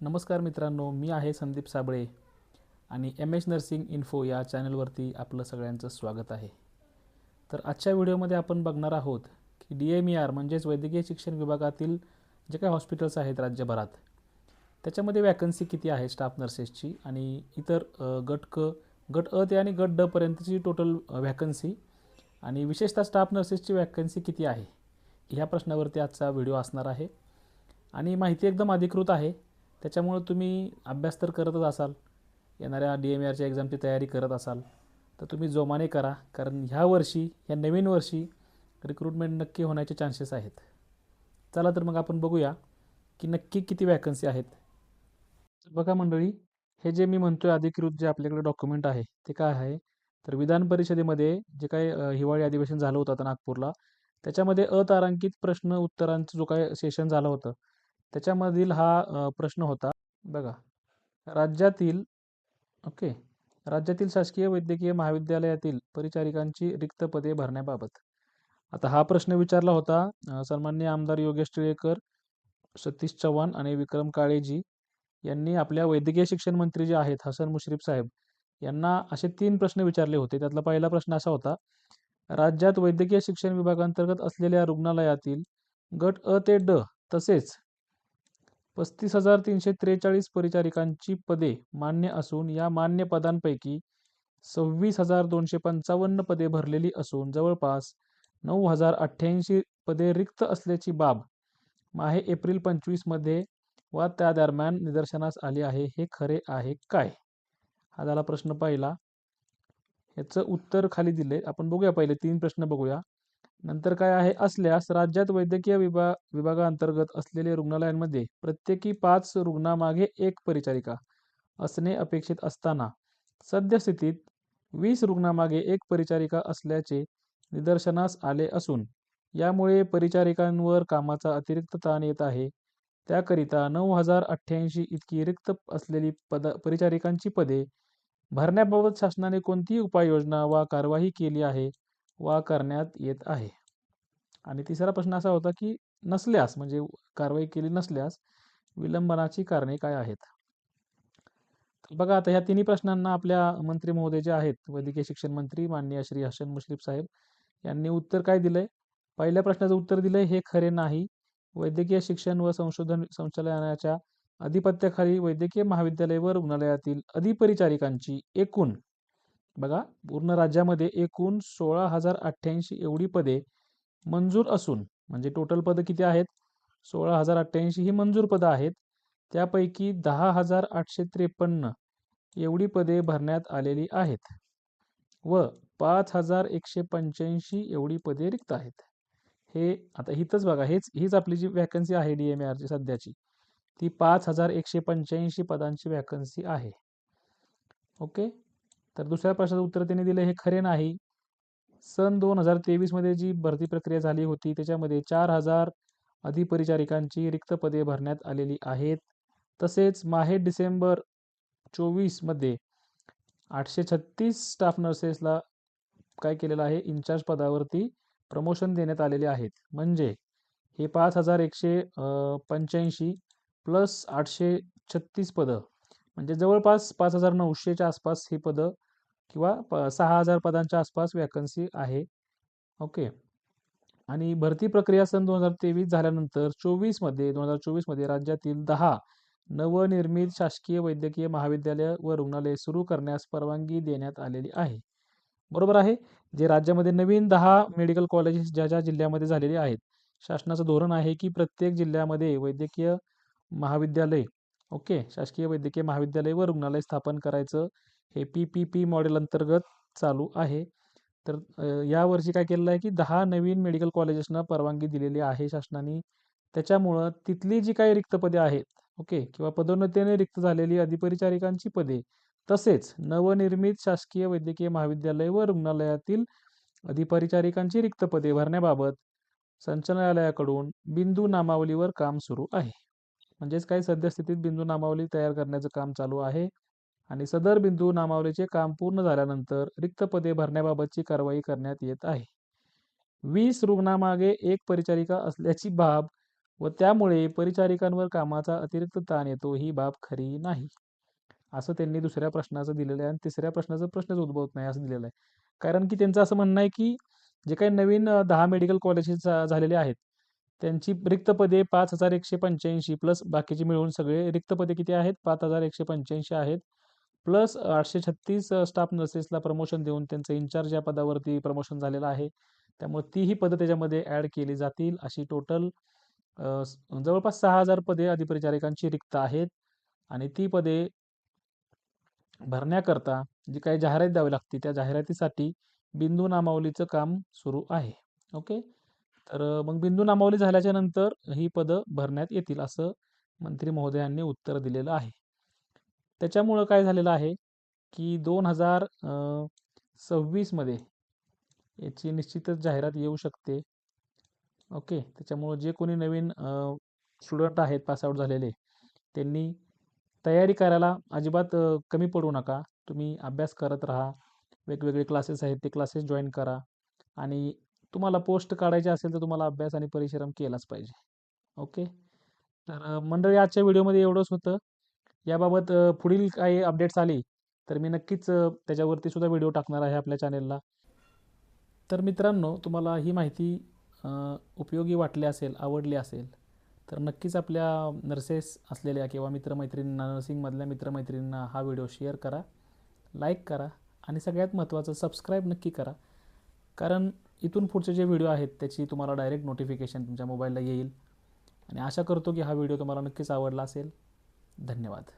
नमस्कार मित्रांनो मी आहे संदीप साबळे आणि एम एच नर्सिंग इन्फो या चॅनलवरती आपलं सगळ्यांचं स्वागत आहे. तर आजच्या व्हिडिओमध्ये आपण बघणार आहोत की डी एम ई आर म्हणजेच वैद्यकीय शिक्षण विभागातील जे काही हॉस्पिटल्स आहेत राज्यभरात त्याच्यामध्ये वॅकन्सी किती आहे स्टाफ नर्सेसची आणि इतर गट क गट अ ते आणि गट ड पर्यंतची टोटल व्हॅकन्सी आणि विशेषतः स्टाफ नर्सेसची वॅकन्सी किती आहे ह्या प्रश्नावरती आजचा व्हिडिओ असणार आहे. आणि माहिती एकदम अधिकृत आहे त्याच्यामुळं तुम्ही अभ्यास तर करतच असाल. येणाऱ्या डी एम आरच्या एक्झामची तयारी करत असाल. तर तुम्ही जोमाने करा. कारण ह्या वर्षी या नवीन वर्षी रिक्रुटमेंट नक्की होण्याचे चान्सेस आहेत. चला तर मग आपण बघूया की नक्की किती वॅकन्सी आहेत. बघा मंडळी हे जे मी म्हणतोय अधिकृत जे आपल्याकडे डॉक्युमेंट आहे ते काय आहे? तर विधान परिषदेमध्ये जे काय हिवाळी अधिवेशन झालं होतं आता नागपूरला त्याच्यामध्ये अतारांकित प्रश्न उत्तरांचं जो काय सेशन झालं होतं त्याच्यामधील हा प्रश्न होता. बघा राज्यातील ओके राज्यातील शासकीय वैद्यकीय महाविद्यालयातील परिचारिकांची रिक्त पदे भरण्याबाबत. आता हा प्रश्न विचारला होता सन्मान्य आमदार योगेश टिळेकर सतीश चव्हाण आणि विक्रम काळेजी यांनी आपल्या वैद्यकीय शिक्षण मंत्री जे आहेत हसन मुश्रीफ साहेब यांना असे तीन प्रश्न विचारले होते. त्यातला पहिला प्रश्न असा होता राज्यात वैद्यकीय शिक्षण विभागांतर्गत असलेल्या रुग्णालयातील गट अ ते ड तसेच पस्तीस हजार तीनशे त्रेचाळीस परिचारिकांची पदे मान्य असून या मान्य पदांपैकी सव्वीस हजार दोनशे पंचावन्न पदे भरलेली असून जवळपास नऊ हजार अठ्ठ्याऐंशी पदे रिक्त असल्याची बाब माहे एप्रिल पंचवीसमध्ये वा त्या दरम्यान निदर्शनास आली आहे हे खरे आहे काय? हा झाला प्रश्न पहिला. ह्याचं उत्तर खाली दिले आपण बघूया पहिले तीन प्रश्न बघूया. नंतर काय आहे? असल्यास राज्यात वैद्यकीय विभाग विभागाअंतर्गत असलेले रुग्णालयांमध्ये प्रत्येकी पाच रुग्णामागे एक परिचारिका असणे अपेक्षित असताना सद्यस्थितीत वीस रुग्णामागे एक परिचारिका असल्याचे निदर्शनास आले असून यामुळे परिचारिकांवर कामाचा अतिरिक्त ताण येत आहे. त्याकरिता नऊ हजार अठ्ठ्याऐंशी इतकी रिक्त असलेली पद परिचारिकांची पदे भरण्याबाबत शासनाने कोणतीही उपाययोजना वा कारवाई केली आहे वा करण्यात येत आहे. आणि तिसरा प्रश्न असा होता की नसल्यास म्हणजे कारवाई केली नसल्यास विलंबनाची कारणे काय आहेत? बघा आता ह्या तिन्ही प्रश्नांना आपल्या मंत्री महोदय जे आहेत वैद्यकीय शिक्षण मंत्री माननीय श्री हसन मुश्रीफ साहेब यांनी उत्तर काय दिलंय? पहिल्या प्रश्नाचं उत्तर दिलंय हे खरे नाही. वैद्यकीय शिक्षण व संशोधन संचालनाच्या अधिपत्याखाली वैद्यकीय महाविद्यालय व रुग्णालयातील अधिपरिचारिकांची एकूण बघा पूर्ण राज्यामध्ये एकूण सोळा हजार अठ्ठ्याऐंशी एवढी पदे मंजूर असून म्हणजे टोटल पदं किती आहेत? सोळा हजार अठ्ठ्याऐंशी ही मंजूर पदं आहेत. त्यापैकी दहा हजार आठशे त्रेपन्न एवढी पदे भरण्यात आलेली आहेत व पाच हजार एकशे पंच्याऐंशी एवढी पदे रिक्त आहेत. हे आता हिथंच बघा हेच हीच आपली जी वॅकन्सी आहे डी एम आरची सध्याची ती पाच हजार एकशे पंच्याऐंशी पदांची वॅकन्सी आहे. ओके? तर दुसऱ्या प्रश्नाचं उत्तर त्यांनी दिलं हे खरे नाही. सन दोन हजार तेवीसमध्ये जी भरती प्रक्रिया झाली होती त्याच्यामध्ये चार हजार अधिपरिचारिकांची रिक्त पदे भरण्यात आलेली आहेत. तसेच माहे डिसेंबर चोवीसमध्ये आठशे छत्तीस स्टाफ नर्सेसला काय केलेलं आहे इन्चार्ज पदावरती प्रमोशन देण्यात आलेले आहेत. म्हणजे हे पाच हजार एकशे पंच्याऐंशी प्लस आठशे छत्तीस पदं. म्हणजे जवळपास पाच हजार नऊशेच्या आसपास ही पदं किंवा सहा हजार पदांच्या आसपास वॅकन्सी आहे. ओके आणि भरती प्रक्रिया सन दोन हजार तेवीस झाल्यानंतर चोवीसमध्ये दोन हजार चोवीसमध्ये राज्यातील दहा नवनिर्मित शासकीय वैद्यकीय महाविद्यालय व रुग्णालय सुरू करण्यास परवानगी देण्यात आलेली आहे. बरोबर आहे? जे राज्यामध्ये नवीन दहा मेडिकल कॉलेजेस ज्या ज्या जिल्ह्यामध्ये झालेले आहेत. शासनाचं धोरण आहे की प्रत्येक जिल्ह्यामध्ये वैद्यकीय महाविद्यालय ओके शासकीय वैद्यकीय महाविद्यालय व रुग्णालय स्थापन करायचं. हे पी पी पी मॉडेल अंतर्गत चालू आहे. तर यावर्षी काय केलेलं आहे की दहा नवीन मेडिकल कॉलेजेसना परवानगी दिलेली आहे शासनाने. त्याच्यामुळं तिथली जी काही रिक्त पदे आहेत ओके किंवा पदोन्नतीने रिक्त झालेली अधिपरिचारिकांची पदे तसेच नवनिर्मित शासकीय वैद्यकीय महाविद्यालय व रुग्णालयातील अधिपरिचारिकांची रिक्त पदे भरण्याबाबत संचालनालयाकडून बिंदू नामावलीवर काम सुरू आहे. म्हणजेच काही सद्यस्थितीत बिंदू नामावली तयार करण्याचं काम चालू आहे. आणि सदर बिंदू नामावलीचे काम पूर्ण झाल्यानंतर रिक्त पदे भरण्याबाबतची कारवाई करण्यात येत आहे. वीस रुग्णामागे एक परिचारिका असल्याची बाब व त्यामुळे परिचारिकांवर कामाचा अतिरिक्त ताण येतो ही बाब खरी नाही. असं त्यांनी दुसऱ्या प्रश्नाचं दिलेलं आहे आणि तिसऱ्या प्रश्नाचं प्रश्नच उद्भवत नाही असं दिलेलं आहे. कारण की त्यांचं असं म्हणणं आहे की जे काही नवीन दहा मेडिकल कॉलेजेस झालेले आहेत त्यांची रिक्त पदे पाच हजार एकशे पंच्याऐंशी प्लस बाकीचे मिळून सगळे रिक्त पदे किती आहेत? पाच हजार एकशे पंच्याऐंशी आहेत. प्लस आठशे छत्तीस स्टाफ नर्सेसला प्रमोशन देऊन त्यांचं इन्चार्ज या पदावरती प्रमोशन झालेलं आहे. त्यामुळे तीही पदं त्याच्यामध्ये ॲड केली जातील. अशी टोटल जवळपास सहा हजार पदे अधिपरिचारिकांची रिक्त आहेत. आणि ती पदे भरण्याकरता जी काही जाहिरात द्यावी लागते त्या जाहिरातीसाठी बिंदू नामावलीचं काम सुरू आहे. ओके? तर मग बिंदू नामावली झाल्याच्यानंतर ही पदं भरण्यात येतील असं मंत्री महोदयांनी उत्तर दिलेलं आहे. त्याच्यामुळं काय झालेलं आहे की दोन हजार सव्वीसमध्ये याची निश्चितच जाहिरात येऊ शकते. ओके? त्याच्यामुळं जे कोणी नवीन स्टुडंट आहेत पासआउट झालेले त्यांनी तयारी करायला अजिबात कमी पडू नका. तुम्ही अभ्यास करत राहा. वेगवेगळे क्लासेस आहेत ते क्लासेस जॉईन करा. आणि तुम्हाला पोस्ट काढायची असेल तर तुम्हाला अभ्यास आणि परिश्रम केलाच पाहिजे. ओके? तर मंडळी आजच्या व्हिडिओमध्ये एवढंच होतं. याबाबत पुढील काही अपडेट्स आली तर मी नक्कीच त्याच्यावरती सुद्धा व्हिडिओ टाकणार आहे आपल्या चॅनेलला तर मित्रांनो तुम्हाला ही माहिती उपयोगी वाटली असेल आवडली असेल तर नक्कीच आपल्या नर्सेस असलेल्या किंवा मित्रमैत्रिणींना नर्सिंगमधल्या मित्रमैत्रिणींना हा व्हिडिओ शेअर करा लाईक करा आणि सगळ्यात महत्त्वाचं सबस्क्राईब नक्की करा. कारण इथून पुढचे जे व्हिडिओ आहेत त्याची तुम्हाला डायरेक्ट नोटिफिकेशन तुमच्या मोबाईलला येईल. आणि आशा करतो की हा व्हिडिओ तुम्हाला नक्कीच आवडला असेल. धन्यवाद.